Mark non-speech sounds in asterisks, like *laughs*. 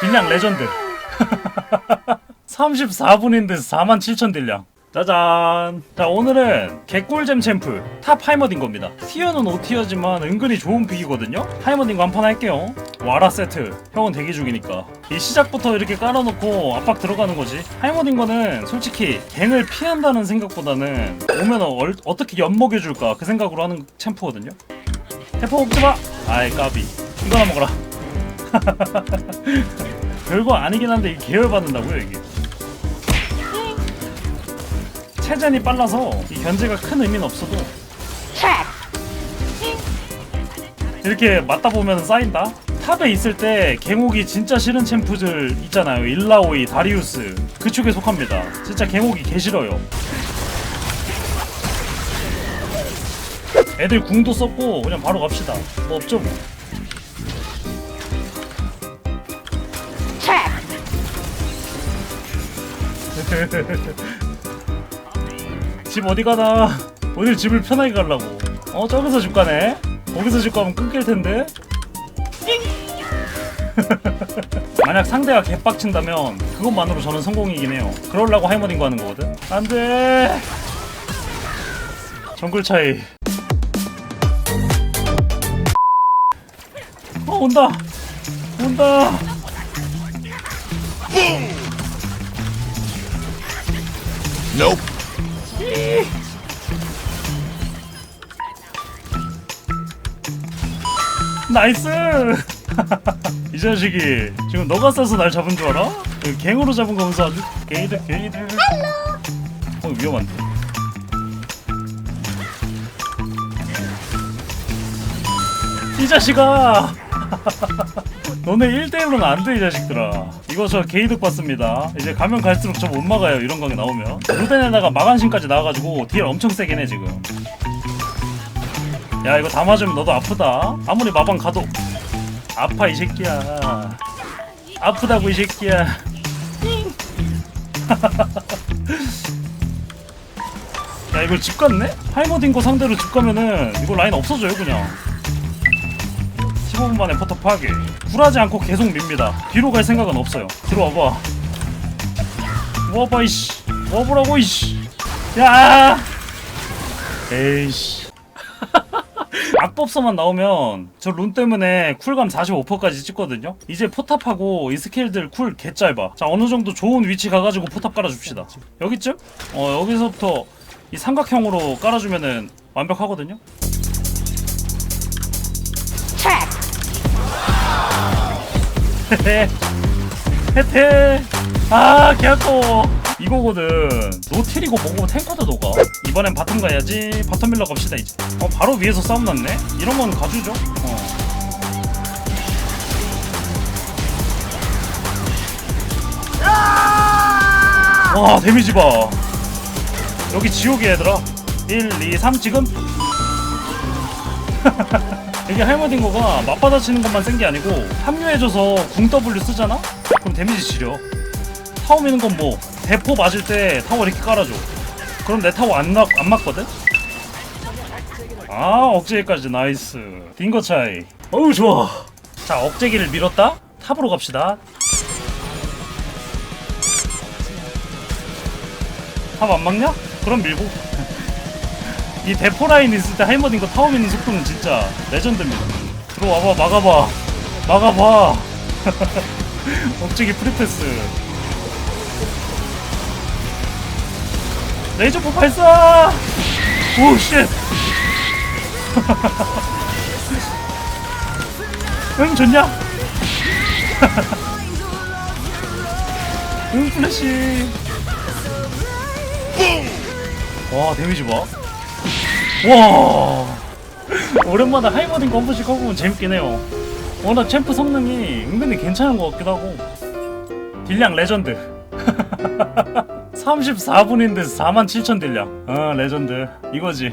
딜량 레전드. *laughs* 34분인데 47,000 딜량. 짜잔. 자 오늘은 개꿀잼 챔프 탑 하이머딘 겁니다. 티어는 5티어지만 은근히 좋은 픽이거든요? 하이머딘 거한판 할게요. 와라 세트. 형은 대기 중이니까. 이 시작부터 이렇게 깔아놓고 압박 들어가는 거지. 하이머딘 거는 솔직히 갱을 피한다는 생각보다는 오면 얼, 어떻게 엿먹여줄까 그 생각으로 하는 챔프거든요? 대포 먹지마. 아이 까비. 이거나 먹어라 *laughs* 별거 아니긴 한데 이 계열 받는다고요 이게? 체전이 빨라서 이 견제가 큰 의미는 없어도 이렇게 맞다 보면 쌓인다? 탑에 있을 때 갱옥이 진짜 싫은 챔프들 있잖아요. 일라오이 다리우스. 그쪽에 속합니다. 진짜 갱옥이 개 싫어요. 애들 궁도 썼고 그냥 바로 갑시다. 뭐 없죠 뭐 *laughs* 집 어디 가나? 오늘 집을 편하게 가려고. 어 저기서 집 가네. 거기서 집 가면 끊길 텐데. *laughs* 만약 상대가 개빡친다면 그것만으로 저는 성공이긴 해요. 그러려고 하이머딩 거 하는 거거든. 안돼. 정글 차이. 어 온다. 온다. Nope. 나이스! *laughs* 이 자식이 지금 너가 싸서 날 잡은 줄 알아? 그 갱으로 잡은 거면서 아주 게이드 게이드 어 위험한데 이 자식아 *laughs* 너네 1대1로는 안 돼 이 자식들아. 이거 저 게이득 받습니다. 이제 가면 갈수록 저 못 막아요 이런 강에 나오면. 루덴에다가 마간신까지 나와가지고 딜 엄청 세긴 해 지금. 야 이거 다 맞으면 너도 아프다. 아무리 마방 가도. 아파 이 새끼야. 아프다고 이 새끼야. *laughs* 야 이걸 집 갔네? 하이머딩거 상대로 집 가면은 이거 라인 없어져요 그냥 15분 만에 포터 파괴 굴하지 않고 계속 밉니다. 뒤로 갈 생각은 없어요. 들어와봐. 와봐 이씨. 와보라고 이씨. 야! 에이씨. *laughs* 악법서만 나오면 저 룬 때문에 쿨감 45%까지 찍거든요? 이제 포탑하고 이 스킬들 쿨 개짧아. 자 어느정도 좋은 위치 가가지고 포탑 깔아줍시다. 여기쯤? 어 여기서부터 이 삼각형으로 깔아주면은 완벽하거든요 *laughs* 헤헤 헤헤 아 개아까워. 이거거든. 노틸이고 뭐고 탱커도 녹아 이번엔 바텀 가야지. 바텀 밀러 갑시다 이제. 어 바로 위에서 싸움 났네. 이런 건 가주죠. 어. 와 데미지 봐. 여기 지옥이야 얘들아. 1 2 3 지금 *laughs* 이게 할머딩거가 맞받아 치는 것만 센 게 아니고 합류해줘서 궁 W 쓰잖아? 그럼 데미지 지려. 타워 미는 건 뭐 대포 맞을 때 타워 이렇게 깔아줘. 그럼 내 타워 안, 나, 안 맞거든? 아 억제기까지. 나이스. 딩거 차이. 어우 좋아. 자 억제기를 밀었다. 탑으로 갑시다. 탑 안 막냐? 그럼 밀고 이 대포 라인 있을 때 하이머딩 거 타워 미는 속도는 진짜 레전드입니다. 들어와봐 막아봐. 막아봐. *laughs* 억제기 프리패스. 레이저포 발사! 오 쉣! *laughs* 응 좋냐? *laughs* 응 플래시. 와 데미지 봐 와. 오랜만에 하이머딩 거한 번씩 하고 재밌긴 해요. 워낙 챔프 성능이 은근히 괜찮은 것 같기도 하고. 딜량 레전드. *laughs* 34분인데 47,000 딜량. 어 레전드. 이거지